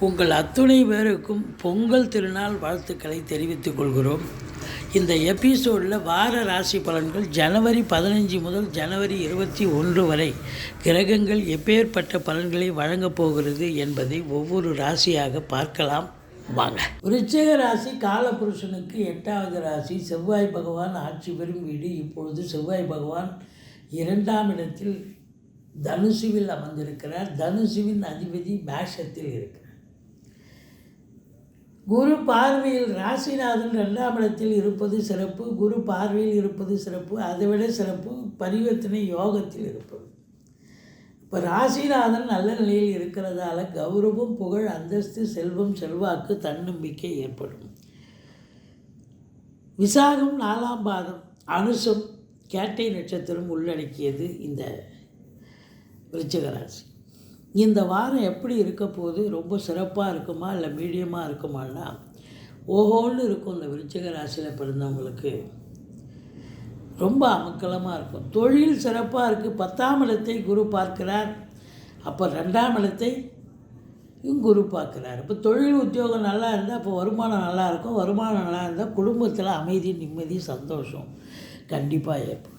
உங்கள் அத்துணை பேருக்கும் பொங்கல் திருநாள் வாழ்த்துக்களை தெரிவித்துக் கொள்கிறோம். இந்த எபிசோடில் வார ராசி பலன்கள் ஜனவரி பதினஞ்சு முதல் ஜனவரி இருபத்தி ஒன்று வரை கிரகங்கள் எப்பேற்பட்ட பலன்களை வழங்கப் போகிறது என்பதை ஒவ்வொரு ராசியாக பார்க்கலாம். வாங்க. விருச்சிக ராசி காலபுருஷனுக்கு எட்டாவது ராசி. செவ்வாய் பகவான் ஆட்சி பெறும் வீடு. இப்பொழுது செவ்வாய் பகவான் இரண்டாம் இடத்தில் தனுசுவில் அமர்ந்திருக்கிறார். தனுசுவின் அதிபதி மேஷத்தில் இருக்கிறார். குரு பார்வையில் ராசிநாதன் ரெண்டாம் இடத்தில் இருப்பது சிறப்பு குரு பார்வையில் இருப்பது சிறப்பு அதைவிட சிறப்பு பரிவர்த்தனை யோகத்தில் இருப்பது. இப்போ ராசிநாதன் நல்ல நிலையில் இருக்கிறதால கௌரவம் புகழ் அந்தஸ்து செல்வம் செல்வாக்கு தன்னம்பிக்கை ஏற்படும். விசாகம் நாலாம் பாதம் அனுசம் கேட்டை நட்சத்திரம் உள்ளடக்கியது இந்த விருச்சிக ராசி. இந்த வாரம் எப்படி இருக்க போகுது? ரொம்ப சிறப்பாக இருக்குமா? இல்லை மீடியமாக இருக்குமான்னா ஓஹோன்னு இருக்கும் இந்த விருச்சிக ராசியில் பிறந்தவங்களுக்கு. ரொம்ப அமக்கலமாக இருக்கும். தொழில் சிறப்பாக இருக்குது பத்தாம் இடத்தை குரு பார்க்கிறார். அப்போ ரெண்டாம் இடத்தை குரு பார்க்குறாரு. இப்போ தொழில் உத்தியோகம் நல்லா இருந்தால் அப்போ வருமானம் நல்லாயிருக்கும் வருமானம் நல்லா இருந்தால் குடும்பத்தில் அமைதி நிம்மதி சந்தோஷம் கண்டிப்பாக ஏற்படும்.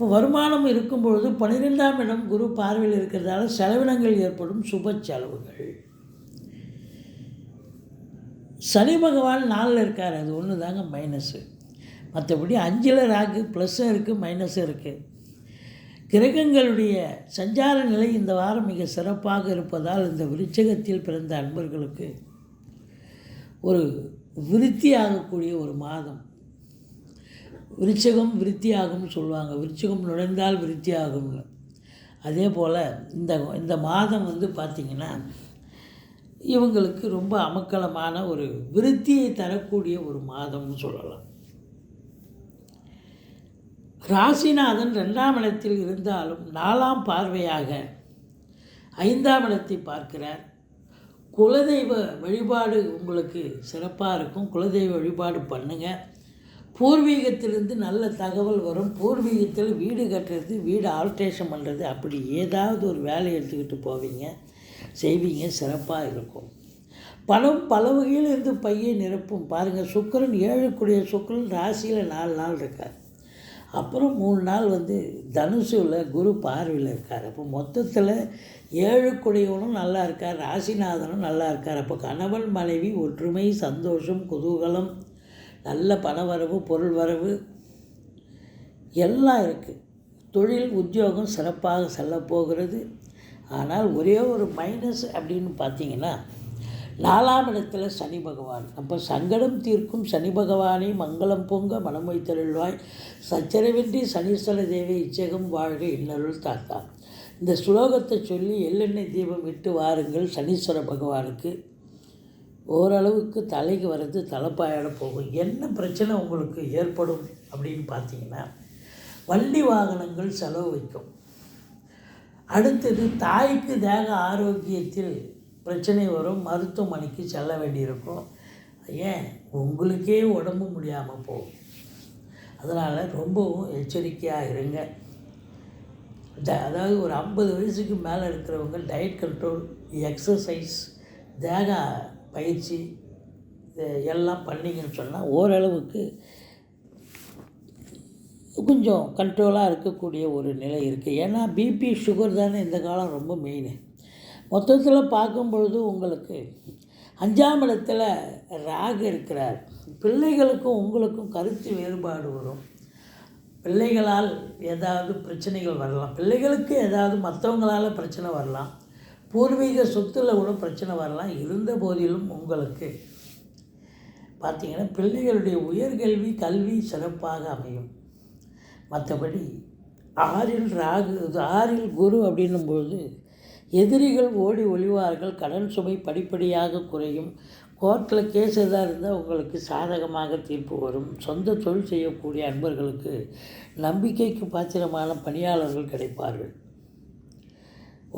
இப்போ வருமானம் இருக்கும் பொழுது பன்னிரெண்டாம் இடம் குரு பார்வையில் இருக்கிறதால செலவினங்கள் ஏற்படும் சுப செலவுகள். சனி பகவான் நாளில் இருக்கார் அது ஒன்று தாங்க மைனஸு மற்றபடி அஞ்சில் ராகு ப்ளஸ்ஸும் இருக்குது மைனஸும் இருக்குது கிரகங்களுடைய சஞ்சார நிலை இந்த வாரம் மிக சிறப்பாக இருப்பதால் இந்த விருச்சகத்தில் பிறந்த அன்பர்களுக்கு ஒரு விருத்தியாகக்கூடிய ஒரு மாதம். விருச்சகம் விருத்தியாகும்னு சொல்லுவாங்க. விருச்சகம் நுழைந்தால் விருத்தியாகும் அதே போல் இந்த இந்த மாதம் வந்து பார்த்திங்கன்னா இவங்களுக்கு ரொம்ப அமக்கலமான ஒரு விருத்தியை தரக்கூடிய ஒரு மாதம்னு சொல்லலாம். ராசிநாதன் ரெண்டாம் இடத்தில் இருந்தாலும் நாலாம் பார்வையாக ஐந்தாம் இடத்தை பார்க்கிறார். குலதெய்வ வழிபாடு உங்களுக்கு சிறப்பாக இருக்கும். குலதெய்வ வழிபாடு பண்ணுங்கள் பூர்வீகத்திலிருந்து நல்ல தகவல் வரும். பூர்வீகத்தில் வீடு கட்டுறது வீடு ஆல்ட்ரேஷன் பண்ணுறது அப்படி ஏதாவது ஒரு வேலையை எடுத்துக்கிட்டு போவீங்க. செய்வீங்க சிறப்பாக இருக்கும். பணம் பல வகையில் இருந்து பையை நிரப்பும். பாருங்கள் சுக்கரன் ஏழுக்குடைய சுக்கரன் ராசியில் நாலு நாள் இருக்கார். அப்புறம் மூணு நாள் வந்து தனுசுவில் குரு பார்வையில் இருக்கார். அப்போ மொத்தத்தில் ஏழுக்குடையவனும் நல்லா இருக்கார். ராசிநாதனும் நல்லா இருக்கார். அப்போ கணவன் மனைவி ஒற்றுமை சந்தோஷம் குதூகலம் நல்ல பண வரவு பொருள் வரவு எல்லாம் இருக்குது தொழில் உத்தியோகம் சிறப்பாக செல்ல போகிறது. ஆனால் ஒரே ஒரு மைனஸ் அப்படின்னு பார்த்தீங்கன்னா நாலாம் இடத்துல சனி பகவான். அப்போ சங்கடம் தீர்க்கும் சனி பகவானை மங்களம் பொங்க மனம் வைத்தருள்வாய். சச்சரவின்றி சனீஸ்வர தேவி இச்சகம் வாழ்க இன்னருள் தாத்தா. இந்த ஸ்லோகத்தை சொல்லி எள்ளெண்ணெய் தீபம் விட்டு வாருங்கள் சனீஸ்வர பகவானுக்கு. ஓரளவுக்கு தலைக்கு வர்றது தலைப்பாயிட போகும். என்ன பிரச்சனை உங்களுக்கு ஏற்படும் அப்படின்னு பார்த்தீங்கன்னா வண்டி வாகனங்கள் செலவு வைக்கும். அடுத்தது தாய்க்கு தேக ஆரோக்கியத்தில் பிரச்சனை வரும். மருத்துவமனைக்கு செல்ல வேண்டியிருக்கும். ஏன்? உங்களுக்கே உடம்பு முடியாமல் போகும். அதனால் ரொம்பவும் எச்சரிக்கையாக இருங்க. அதாவது ஒரு ஐம்பது வயசுக்கு மேலே இருக்கிறவங்க டயட் கண்ட்ரோல் எக்ஸசைஸ் தேக பயிற்சி எல்லாம் பண்ணிங்கன்னு சொன்னால் ஓரளவுக்கு கொஞ்சம் கண்ட்ரோலாக இருக்கக்கூடிய ஒரு நிலை இருக்குது ஏன்னா பிபி சுகர் தானே இந்த காலம் ரொம்ப மெயின் மொத்தத்தில் பார்க்கும் பொழுது உங்களுக்கு அஞ்சாம் இடத்துல ராகு இருக்கிறார். பிள்ளைகளுக்கும் உங்களுக்கும் கருத்து வேறுபாடு வரும். பிள்ளைகளால் ஏதாவது பிரச்சனைகள் வரலாம். பிள்ளைகளுக்கு ஏதாவது மற்றவங்களால் பிரச்சனை வரலாம். பூர்வீக சொத்தில் கூட பிரச்சனை வரலாம். இருந்த போதிலும் உங்களுக்கு பார்த்திங்கன்னா பிள்ளைகளுடைய உயர்கல்வி கல்வி சிறப்பாக அமையும். மற்றபடி ஆறில் ராகு ஆறில் குரு அப்படின்னும்பொழுது எதிரிகள் ஓடி ஒளிவார்கள். கடன் சுமை படிப்படியாக குறையும். கோர்ட்டில் கேஸ் எதாக இருந்தால் உங்களுக்கு சாதகமாக தீர்ப்பு வரும். சொந்த தொழில் செய்யக்கூடிய அன்பர்களுக்கு நம்பிக்கைக்கு பாத்திரமான பணியாளர்கள் கிடைப்பார்கள்.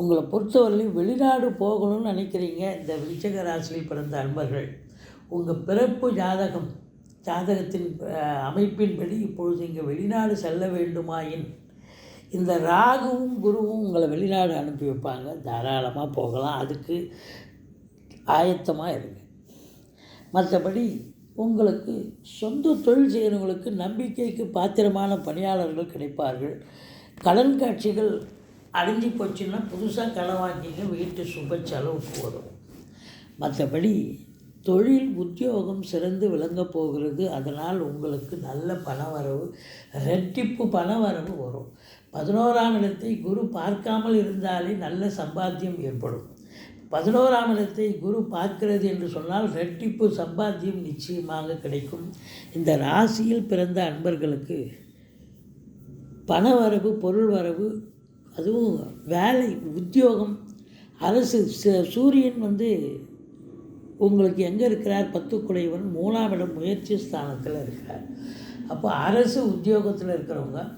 உங்களை பொறுத்தவரையிலும் வெளிநாடு போகணும்னு நினைக்கிறீங்க. இந்த விருச்சக ராசியில் பிறந்த அன்பர்கள் உங்கள் பிறப்பு ஜாதகம் ஜாதகத்தின் அமைப்பின்படி இப்பொழுது இங்கே வெளிநாடு செல்ல வேண்டுமாயின் இந்த ராகுவும் குருவும் உங்களை வெளிநாடு அனுப்பி வைப்பாங்க. தாராளமாக போகலாம். அதுக்கு ஆயத்தமாக இருங்க. மற்றபடி உங்களுக்கு சொந்த தொழில் செய்கிறவங்களுக்கு நம்பிக்கைக்கு பாத்திரமான பணியாளர்கள் கிடைப்பார்கள். கடன் காட்சிகள் அடைஞ்சு போச்சுன்னா புதுசாக களை வாங்கிங்க வீட்டு சுப செலவுக்கு வரும். மற்றபடி தொழில் உத்தியோகம் சிறந்து விளங்கப் போகிறது. அதனால் உங்களுக்கு நல்ல பணவரவு ரெட்டிப்பு பணவரவு வரும். பதினோராம் இடத்தை குரு பார்க்காமல் இருந்தாலே நல்ல சம்பாத்தியம் ஏற்படும். பதினோராம் இடத்தை குரு பார்க்கிறது என்று சொன்னால் ரெட்டிப்பு சம்பாத்தியம் நிச்சயமாக கிடைக்கும். இந்த ராசியில் பிறந்த அன்பர்களுக்கு பணவரவு பொருள் வரவு அதுவும் வேலை உத்தியோகம். அரசு ச- சூரியன் வந்து உங்களுக்கு எங்கே இருக்கிறார்? பத்து குடைவன் மூணாம் இடம் முயற்சி ஸ்தானத்தில் இருக்கிறார் அப்போ அரசு உத்தியோகத்தில் இருக்கிறவங்க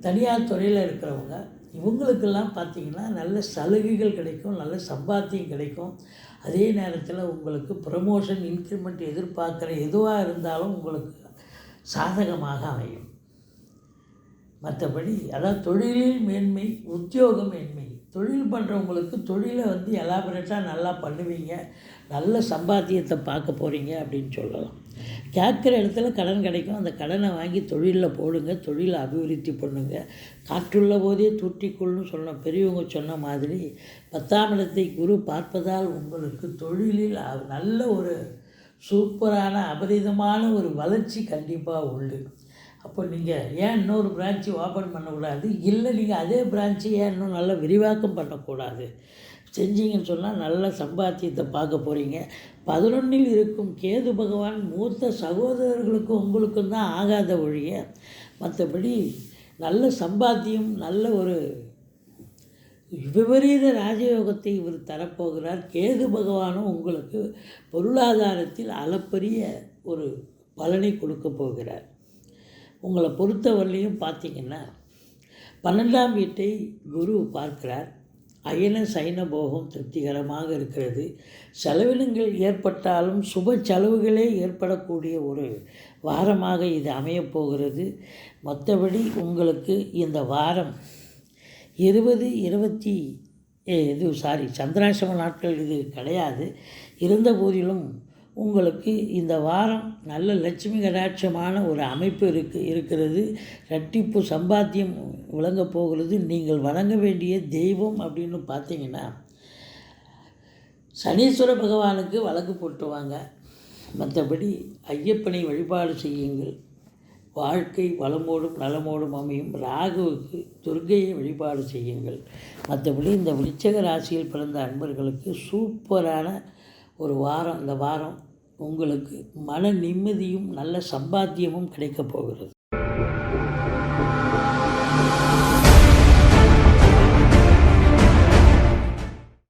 தனியார் துறையில் இருக்கிறவங்க இவங்களுக்கெல்லாம் பார்த்தீங்கன்னா நல்ல சலுகைகள் கிடைக்கும் நல்ல சம்பாத்தியம் கிடைக்கும். அதே நேரத்தில் உங்களுக்கு ப்ரமோஷன் இன்க்ரிமெண்ட் எதிர்பார்க்குற எதுவாக இருந்தாலும் உங்களுக்கு சாதகமாக அமையும். மற்றபடி அதான் தொழிலில் மேன்மை உத்தியோக மேன்மை. தொழில் பண்ணுறவங்களுக்கு தொழிலை வந்து எலாபரேட்டாக நல்லா பண்ணுவீங்க. நல்ல சம்பாத்தியத்தை பார்க்க போகிறீங்க அப்படின்னு சொல்லலாம். கேட்குற இடத்துல கடன் கிடைக்கும். அந்த கடனை வாங்கி தொழிலில் போடுங்க. தொழிலை அபிவிருத்தி பண்ணுங்க. காற்றுள்ள போதே தூற்றிக்கொள்னு சொன்ன பெரியவங்க சொன்ன மாதிரி பத்தாம் இடத்தை குரு பார்ப்பதால் உங்களுக்கு தொழிலில் நல்ல ஒரு சூப்பரான அபரிதமான ஒரு வளர்ச்சி கண்டிப்பாக உண்டு. அப்போ நீங்கள் ஏன் இன்னொரு பிரான்ச்சு ஓப்பன் பண்ணக்கூடாது? இல்லை நீங்கள் அதே பிரான்ச்சு ஏன் இன்னும் நல்லா விரிவாக்கம் பண்ணக்கூடாது? செஞ்சீங்கன்னு சொன்னால் நல்ல சம்பாத்தியத்தை பார்க்க போகிறீங்க பதினொன்றில் இருக்கும் கேது பகவான் மூத்த சகோதரர்களுக்கும் உங்களுக்கும் தான் ஆகாத ஒழிய மற்றபடி நல்ல சம்பாத்தியம் நல்ல ஒரு விபரீத ராஜயோகத்தை இவர் தரப்போகிறார். கேது பகவானும் உங்களுக்கு பொருளாதாரத்தில் அளப்பரிய ஒரு பலனை கொடுக்க போகிறார். உங்களை பொறுத்தவரையிலையும் பார்த்தீங்கன்னா பன்னெண்டாம் வீட்டை குரு பார்க்கிறார். அயன சைன போகம் திருப்திகரமாக இருக்கிறது. செலவினங்கள் ஏற்பட்டாலும் சுப செலவுகளே ஏற்படக்கூடிய ஒரு வாரமாக இது அமையப்போகிறது மற்றபடி உங்களுக்கு இந்த வாரம் இருபது இருபத்தி ஏ, இது சாரி சந்திராசிரம நாட்கள் இது கிடையாது. இருந்த போதிலும் உங்களுக்கு இந்த வாரம் நல்ல லட்சுமி கடாட்சமான ஒரு அமைப்பு இருக்கு இருக்கிறது. ரெட்டிப்பு சம்பாத்தியம் விளங்கப் போகிறது. நீங்கள் வணங்க வேண்டிய தெய்வம் அப்படின்னு பார்த்தீங்கன்னா சனீஸ்வர பகவானுக்கு வழக்கு போட்டுவாங்க மற்றபடி ஐயப்பனை வழிபாடு செய்யுங்கள். வாழ்க்கை வளமோடும் நலமோடும் அமையும். ராகுவுக்கு துர்க்கையை வழிபாடு செய்யுங்கள். மற்றபடி இந்த விருச்சக ராசியில் பிறந்த அன்பர்களுக்கு சூப்பரான ஒரு வாரம் இந்த வாரம் உங்களுக்கு மன நிம்மதியும் நல்ல சம்பாத்தியமும் கிடைக்கப் போகிறது.